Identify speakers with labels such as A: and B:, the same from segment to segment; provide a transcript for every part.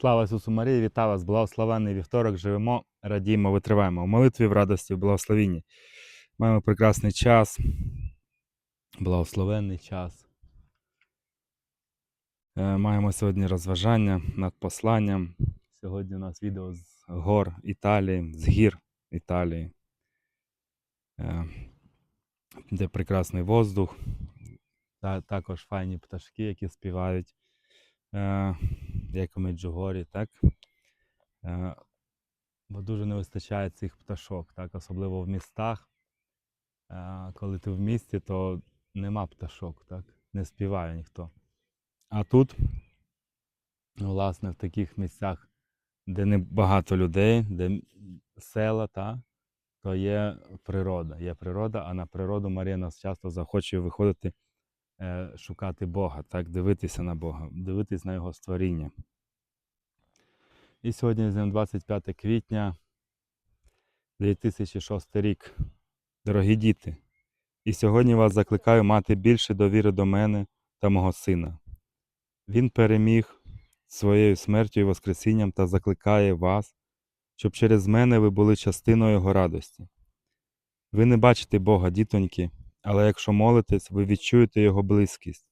A: Слава Ісусу Марії, вітаю вас, благословенний вівторок. Живемо, радіємо, витриваємо. В молитві, в радості, в благословінні. Маємо прекрасний час, благословенний час. Е, Маємо сьогодні розважання над посланням. Сьогодні у нас відео з гор Італії, з гір Італії, е, де прекрасний воздух, та також файні пташки, які співають як у Меджугорі, так? Е, бо дуже не вистачає цих пташок, так? особливо в містах. Е, коли ти в місті, то нема пташок, так? не співає ніхто. А тут, власне, в таких місцях, де не багато людей, де села, та, то є природа. Є природа, а на природу Марія нас часто захоче виходити е, шукати Бога, так, дивитися на Бога, дивитись на Його створіння. І сьогодні з 25 квітня 2006 рік. Дорогі діти, і сьогодні вас закликаю мати більше довіри до мене та мого сина. Він переміг своєю смертю і Воскресінням та закликає вас, щоб через мене ви були частиною Його радості. Ви не бачите Бога, дітоньки, але якщо молитесь, ви відчуєте Його близькість.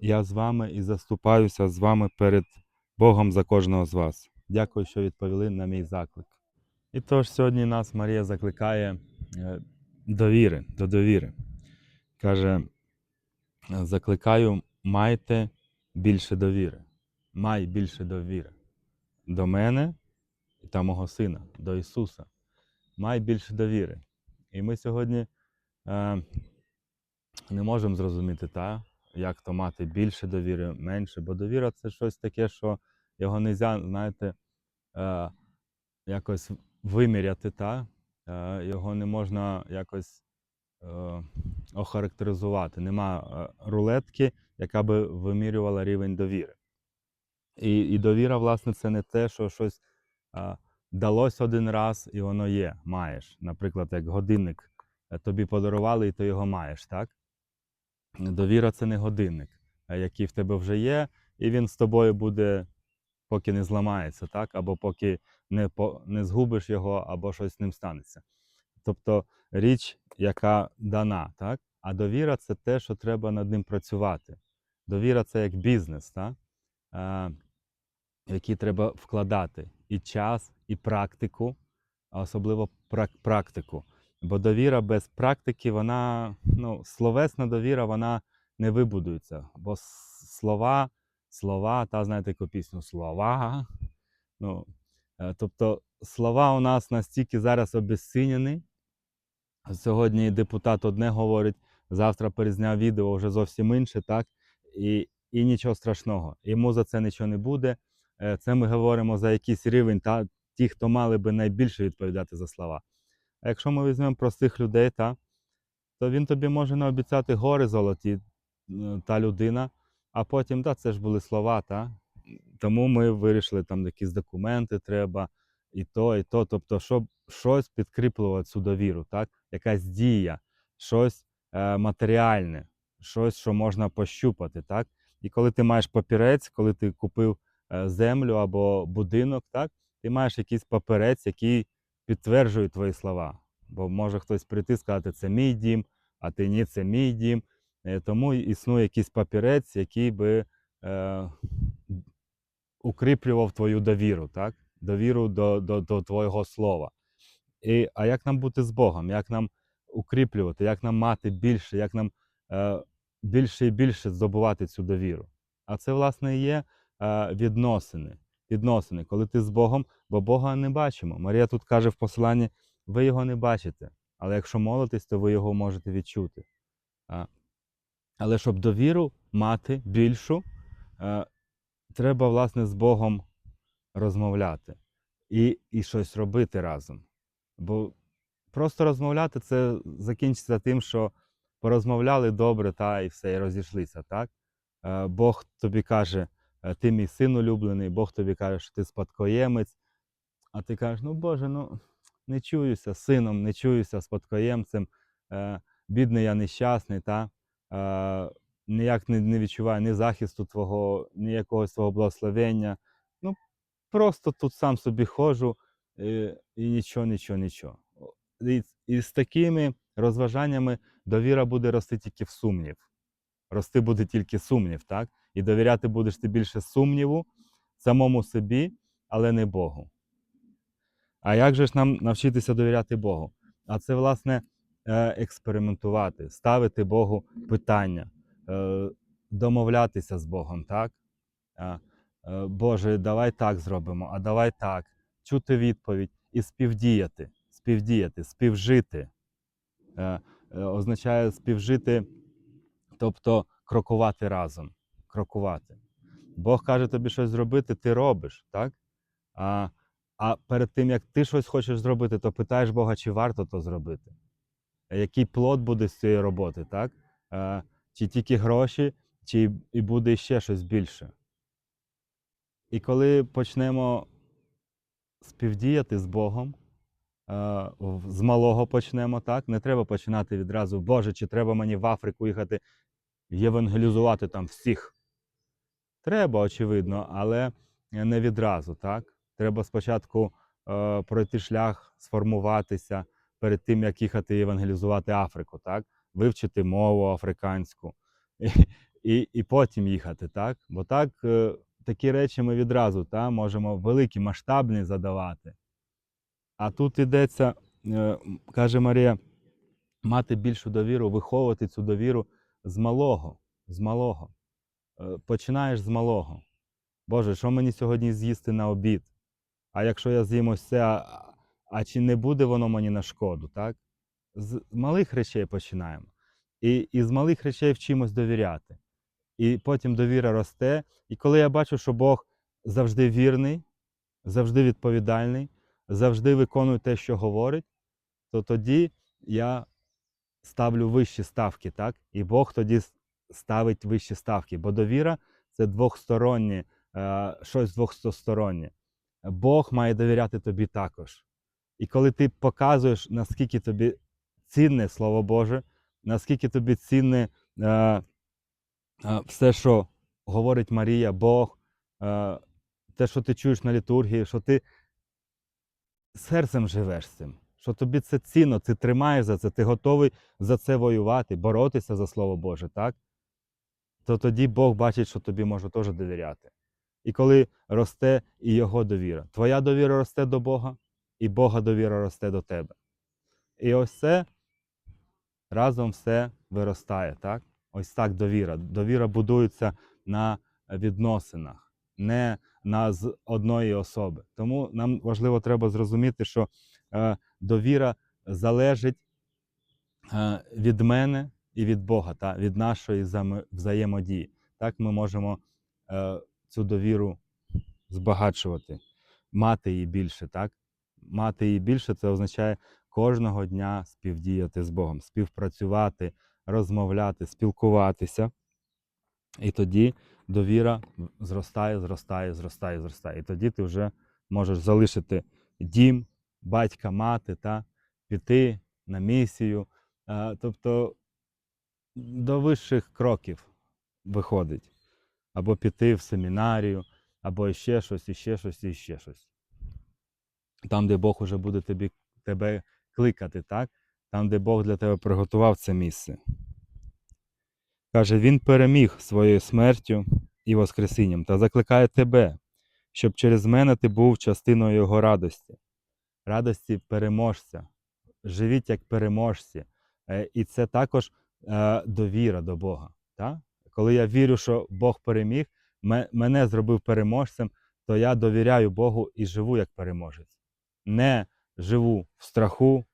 A: Я з вами і заступаюся з вами перед Богом за кожного з вас. Дякую, що відповіли на мій заклик. І тож сьогодні нас Марія закликає е, довіри, до довіри. Каже: закликаю, майте більше довіри. Май більше довіри до мене та мого сина, до Ісуса. Май більше довіри. І ми сьогодні е, не можемо зрозуміти, та, як то мати більше довіри, менше, бо довіра це щось таке, що його не можна, знаєте, е, якось виміряти, та? Е, його не можна якось е, охарактеризувати. Нема е, рулетки, яка би вимірювала рівень довіри. І, і довіра, власне, це не те, що щось а, далось один раз, і воно є, маєш. Наприклад, як годинник е, тобі подарували, і ти його маєш, так? Довіра це не годинник, е, який в тебе вже є, і він з тобою буде, поки не зламається, так? або поки не, по, не згубиш його, або щось з ним станеться. Тобто річ, яка дана, так? а довіра це те, що треба над ним працювати. Довіра це як бізнес, так? Е, який треба вкладати і час, і практику, а особливо практику. Бо довіра без практики, вона, ну, словесна довіра, вона не вибудується. Бо слова, слова, та знаєте яку пісню слова. Ну, е, тобто слова у нас настільки зараз обезцінені. Сьогодні депутат одне говорить, завтра перезняв відео вже зовсім інше, так? І, і нічого страшного. Йому за це нічого не буде. Е, Це ми говоримо за якийсь рівень, та ті, хто мали би найбільше відповідати за слова. А якщо ми візьмемо простих людей, та, то він тобі може наобіцяти гори золоті, та людина, а потім, та, це ж були слова, та. Тому ми вирішили, там якісь документи треба, і то, і то. Тобто, щоб щось підкріплювало цю довіру, так? якась дія, щось е, матеріальне, щось, що можна пощупати. Так? І коли ти маєш папірець, коли ти купив е, землю або будинок, так? ти маєш якийсь папірець, який підтверджує твої слова. Бо може хтось прийти і сказати, це мій дім, а ти ні, це мій дім. Е, Тому існує якийсь папірець, який би е, укріплював твою довіру, так? довіру до, до, до твого слова. І, а як нам бути з Богом? Як нам укріплювати, як нам мати більше, як нам е, більше і більше здобувати цю довіру? А це, власне, і є е, відносини. Відносини, коли ти з Богом, бо Бога не бачимо. Марія тут каже в посланні: ви його не бачите, але якщо молитесь, то ви його можете відчути. Але щоб довіру мати більшу, е, треба, власне, з Богом розмовляти і, і щось робити разом. Бо просто розмовляти це закінчиться тим, що порозмовляли добре та і все, і розійшлися. Так? Е, Бог тобі каже, ти мій син улюблений, Бог тобі каже, що ти спадкоємець. А ти кажеш, ну Боже, ну не чуюся сином, не чуюся спадкоємцем, е, бідний я нещасний, та? Е, ніяк не, відчуваю ні захисту Твого, ні якогось свого благословення. Ну, просто тут сам собі ходжу е, і нічого, нічого, нічого. І, і з такими розважаннями довіра буде рости тільки в сумнів. Рости буде тільки сумнів, так? І довіряти будеш ти більше сумніву самому собі, але не Богу. А як же ж нам навчитися довіряти Богу? А це, власне, е, експериментувати, ставити Богу питання, е, домовлятися з Богом, так? Е, Боже, давай так зробимо, а давай так. Чути відповідь і співдіяти, співдіяти, співжити. Означає співжити, тобто крокувати разом. Крокувати. Бог каже тобі щось зробити, ти робиш, так? А, а перед тим, як ти щось хочеш зробити, то питаєш Бога, чи варто то зробити. Який плод буде з цієї роботи, так? Е, Чи тільки гроші, чи і буде ще щось більше. І коли почнемо співдіяти з Богом, з малого почнемо, так? Не треба починати відразу, Боже, чи треба мені в Африку їхати євангелізувати там всіх. Треба, очевидно, але не відразу, так? Треба спочатку е, пройти шлях, сформуватися перед тим, як їхати євангелізувати Африку, так? Вивчити мову африканську і, і, і потім їхати, так? Бо так е, такі речі ми відразу та, можемо великі, масштабні задавати. А тут йдеться, е, каже Марія, мати більшу довіру, виховувати цю довіру з малого. З малого. Е, Починаєш з малого. Боже, що мені сьогодні з'їсти на обід? А якщо я з'їм ось це, а, а чи не буде воно мені на шкоду, так? З малих речей починаємо. І, і з малих речей вчимось довіряти. І потім довіра росте. І коли я бачу, що Бог завжди вірний, завжди відповідальний, завжди виконує те, що говорить, то тоді я ставлю вищі ставки, так? І Бог тоді ставить вищі ставки. Бо довіра це двохстороннє, е, щось двохстороннє. Бог має довіряти тобі також. І коли ти показуєш, наскільки тобі цінне Слово Боже, наскільки тобі цінне е, е, все, що говорить Марія, Бог, те, що ти чуєш на літургії, що ти серцем живеш цим, що тобі це цінно, ти тримаєш за це, ти готовий за це воювати, боротися за Слово Боже, так? То тоді Бог бачить, що тобі може теж довіряти. І коли росте і його довіра, твоя довіра росте до Бога, і Бога довіра росте до тебе. І ось це разом все виростає, так? Ось так довіра. Довіра будується на відносинах, не на з одної особи. Тому нам важливо треба зрозуміти, що е, довіра залежить е, від мене і від Бога, та, від нашої взаємодії. Так ми можемо е, цю довіру збагачувати, мати її більше, так? Мати її більше це означає кожного дня співдіяти з Богом, співпрацювати, розмовляти, спілкуватися. І тоді довіра зростає, зростає, зростає, зростає. І тоді ти вже можеш залишити дім, батька, мати, та, піти на місію. Е, Тобто до вищих кроків виходить. Або піти в семінарію, або ще щось, і ще щось, і ще щось. Там, де Бог уже буде тобі, тебе кликати, так? Там, де Бог для тебе приготував це місце. Каже, Він переміг своєю смертю і Воскресінням та закликає тебе, щоб через мене ти був частиною Його радості, радості переможця. Живіть як переможці. Е, І це також е, довіра до Бога. Так? Коли я вірю, що Бог переміг, мене зробив переможцем, то я довіряю Богу і живу як переможець. Не живу в страху,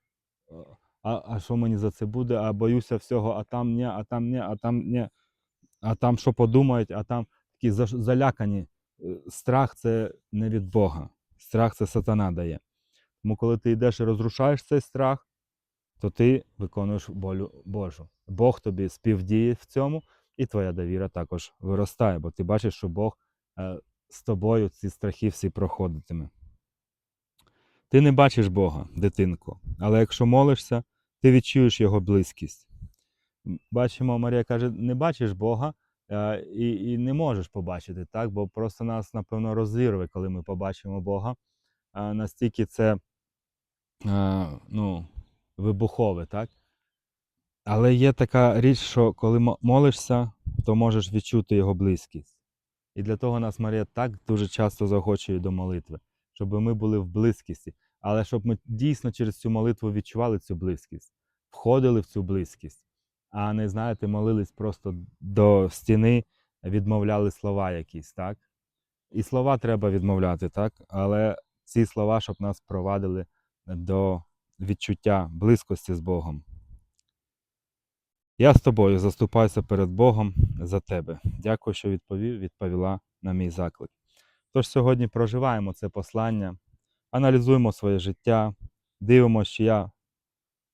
A: е, а, а що мені за це буде, а боюся всього, а там ні, а там ні, а там ні, а там що подумають, а там такі залякані. Е, Страх це не від Бога. Страх це сатана дає. Тому коли ти йдеш і розрушаєш цей страх, то ти виконуєш волю Божу. Бог тобі співдіє в цьому, і твоя довіра також виростає, бо ти бачиш, що Бог е, з тобою ці страхи всі проходитиме. Ти не бачиш Бога, дитинко, але якщо молишся, ти відчуєш Його близькість. Бачимо, Марія каже: не бачиш Бога, е, і, і не можеш побачити, так? бо просто нас, напевно, розірве, коли ми побачимо Бога. Настільки це е, ну, вибухове, так? Але є така річ, що коли молишся, то можеш відчути його близькість. І для того нас Марія так дуже часто заохочує до молитви, щоб ми були в близькості, але щоб ми дійсно через цю молитву відчували цю близькість, входили в цю близькість, а не, знаєте, молились просто до стіни, відмовляли слова якісь, так? І слова треба відмовляти, так? Але ці слова, щоб нас провадили до відчуття близькості з Богом. Я з тобою заступаюся перед Богом за тебе. Дякую, що відповів, відповіла на мій заклик. Тож сьогодні проживаємо це послання, аналізуємо своє життя, дивимося, чи я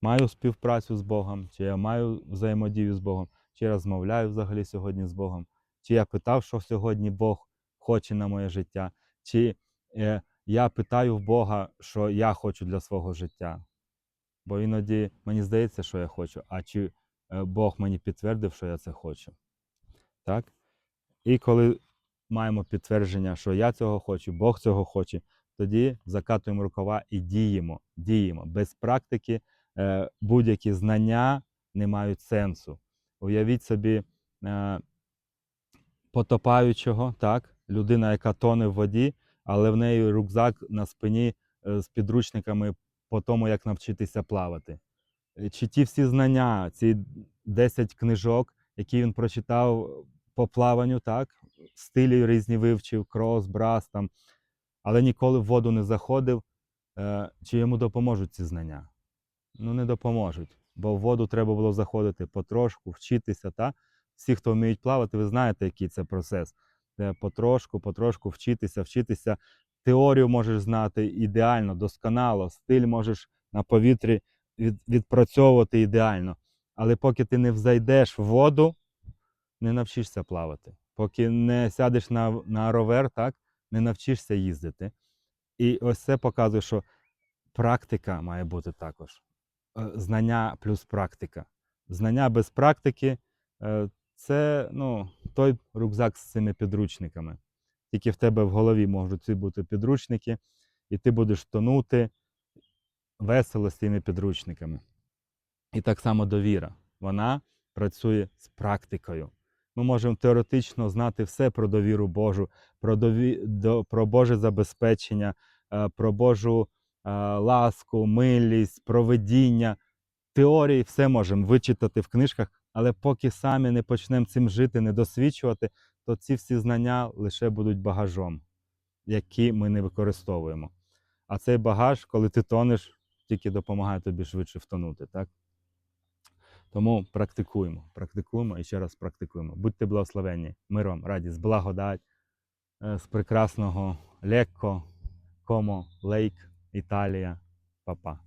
A: маю співпрацю з Богом, чи я маю взаємодію з Богом, чи я розмовляю взагалі сьогодні з Богом, чи я питав, що сьогодні Бог хоче на моє життя, чи е, я питаю в Бога, що я хочу для свого життя. Бо іноді мені здається, що я хочу, а чи Бог мені підтвердив, що я це хочу. Так? І коли маємо підтвердження, що я цього хочу, Бог цього хоче, тоді закатуємо рукава і діємо. діємо. Без практики е, будь-які знання не мають сенсу. Уявіть собі е, потопаючого, так? людина, яка тоне в воді, але в неї рюкзак на спині е, з підручниками по тому, як навчитися плавати. Е, Чи ті всі знання, ці 10 книжок, які він прочитав по плаванню, так? стилі різні вивчив, крос, брас, там, але ніколи в воду не заходив, е, чи йому допоможуть ці знання? Ну, не допоможуть, бо в воду треба було заходити потрошку, вчитися. Та? Всі, хто вміють плавати, ви знаєте, який це процес. Де потрошку, потрошку вчитися, вчитися. Теорію можеш знати ідеально, досконало, стиль можеш на повітрі від, відпрацьовувати ідеально. Але поки ти не взайдеш в воду, не навчишся плавати. Поки не сядеш на, на ровер, так, не навчишся їздити. І ось це показує, що практика має бути також. Е, Знання плюс практика. Знання без практики е, це ну, той рюкзак з цими підручниками. Тільки в тебе в голові можуть ці бути підручники, і ти будеш тонути весело з цими підручниками. І так само довіра. Вона працює з практикою. Ми можемо теоретично знати все про довіру Божу, про, дові... до... про Боже забезпечення, е, про Божу е, ласку, милість, проведіння. Теорії все можемо вичитати в книжках, але поки самі не почнемо цим жити, не досвідчувати, то ці всі знання лише будуть багажом, які ми не використовуємо. А цей багаж, коли ти тонеш, тільки допомагає тобі швидше втонути. Так? Тому практикуємо, практикуємо і ще раз практикуємо. Будьте благословенні, миром, радість, благодать е, з прекрасного Лекко, Комо, Лейк, Італія, Папа.